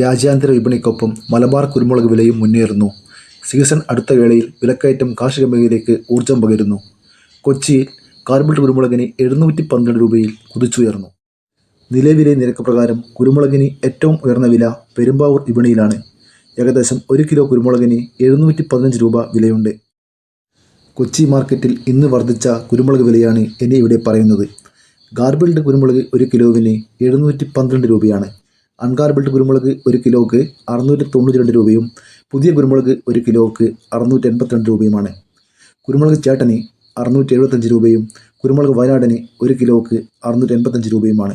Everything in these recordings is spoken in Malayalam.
രാജ്യാന്തര വിപണിക്കൊപ്പം മലബാർ കുരുമുളക് വിലയും മുന്നേറുന്നു. സീസൺ അടുത്ത വേളയിൽ വിലക്കയറ്റം കാർഷിക മേഖലയ്ക്ക് ഊർജം പകരുന്നു. കൊച്ചിയിൽ കാർബിഡ് കുരുമുളകിന് എഴുന്നൂറ്റി പന്ത്രണ്ട് രൂപയിൽ കുതിച്ചുയർന്നു. നിലവിലെ നിരക്ക് പ്രകാരം കുരുമുളകിന് ഏറ്റവും ഉയർന്ന വില പെരുമ്പാവൂർ വിപണിയിലാണ്. ഏകദേശം ഒരു കിലോ കുരുമുളകിന് എഴുന്നൂറ്റി പതിനഞ്ച് രൂപ വിലയുണ്ട്. കൊച്ചി മാർക്കറ്റിൽ ഇന്ന് വർദ്ധിച്ച കുരുമുളക് വിലയാണ് എന്നെ ഇവിടെ പറയുന്നത്. ഗാർബിൾഡ് കുരുമുളക് ഒരു കിലോവിന് എഴുന്നൂറ്റി പന്ത്രണ്ട് രൂപയാണ്. അൺഗാർബിൾഡ് കുരുമുളക് ഒരു കിലോയ്ക്ക് അറുന്നൂറ്റി തൊണ്ണൂറ്റി രണ്ട് രൂപയും പുതിയ കുരുമുളക് ഒരു കിലോയ്ക്ക് അറുന്നൂറ്റി എൺപത്തിരണ്ട് രൂപയുമാണ്. കുരുമുളക് ചേട്ടന് അറുന്നൂറ്റി എഴുപത്തഞ്ച് രൂപയും കുരുമുളക് വയനാടന് ഒരു കിലോയ്ക്ക് അറുന്നൂറ്റി എൺപത്തഞ്ച് രൂപയുമാണ്.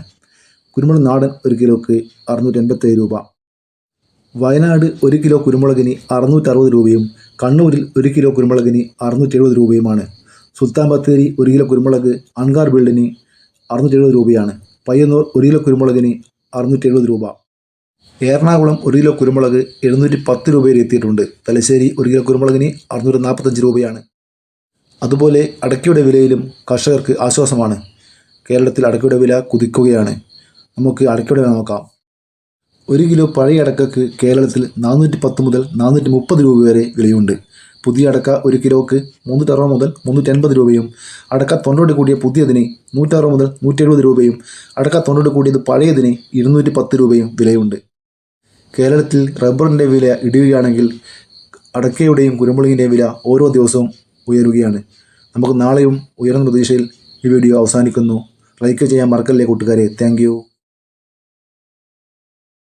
കുരുമുളക് നാടൻ ഒരു കിലോയ്ക്ക് അറുന്നൂറ്റി എൺപത്തേഴ് രൂപ. വയനാട് ഒരു കിലോ കുരുമുളകിന് അറുന്നൂറ്റി അറുപത് രൂപയും കണ്ണൂരിൽ ഒരു കിലോ കുരുമുളകിന് അറുന്നൂറ്റി എഴുപത് രൂപയുമാണ്. സുൽത്താൻ ബത്തേരി ഒരു കിലോ കുരുമുളക് അൺകാർ ബിൽഡിന് അറുന്നൂറ്റി എഴുപത് രൂപയാണ്. പയ്യന്നൂർ ഒരു കിലോ കുരുമുളകിന് അറുന്നൂറ്റി എഴുപത് രൂപ. എറണാകുളം ഒരു കിലോ കുരുമുളക് എഴുന്നൂറ്റി പത്ത് രൂപയിൽ എത്തിയിട്ടുണ്ട്. തലശ്ശേരി ഒരു കിലോ കുരുമുളകിന് അറുന്നൂറ്റി നാൽപ്പത്തഞ്ച് രൂപയാണ്. അതുപോലെ അടക്കയുടെ വിലയിലും കർഷകർക്ക് ആശ്വാസമാണ്. കേരളത്തിൽ അടക്കയുടെ വില കുതിക്കുകയാണ്. നമുക്ക് അടക്കയുടെ വില നോക്കാം. ഒരു കിലോ പഴയ അടക്കക്ക് കേരളത്തിൽ നാനൂറ്റി പത്ത് മുതൽ നാനൂറ്റി മുപ്പത് രൂപ വരെ വിലയുണ്ട്. പുതിയ അടക്ക ഒരു കിലോക്ക് മുന്നൂറ്ററുപത് മുതൽ മുന്നൂറ്റൻപത് രൂപയും അടക്ക തൊണ്ണൂറ് കൂടിയ പുതിയതിന് നൂറ്ററുപത് മുതൽ നൂറ്റെഴുപത് രൂപയും അടക്ക തൊണ്ണൂറ് കൂടിയത് പഴയതിന് ഇരുന്നൂറ്റി പത്ത് രൂപയും വിലയുണ്ട്. കേരളത്തിൽ റബ്ബറിന്റെ വില ഇടിയുകയാണെങ്കിൽ അടക്കയുടെയും കുരുമുളകിന്റെയും വില ഓരോ ദിവസവും ഉയരുകയാണ്. നമുക്ക് നാളെയും ഉയർന്ന പ്രതീക്ഷയിൽ ഈ വീഡിയോ അവസാനിക്കുന്നു. ലൈക്ക് ചെയ്യാൻ മറക്കല്ലേ കൂട്ടുകാരെ. താങ്ക്.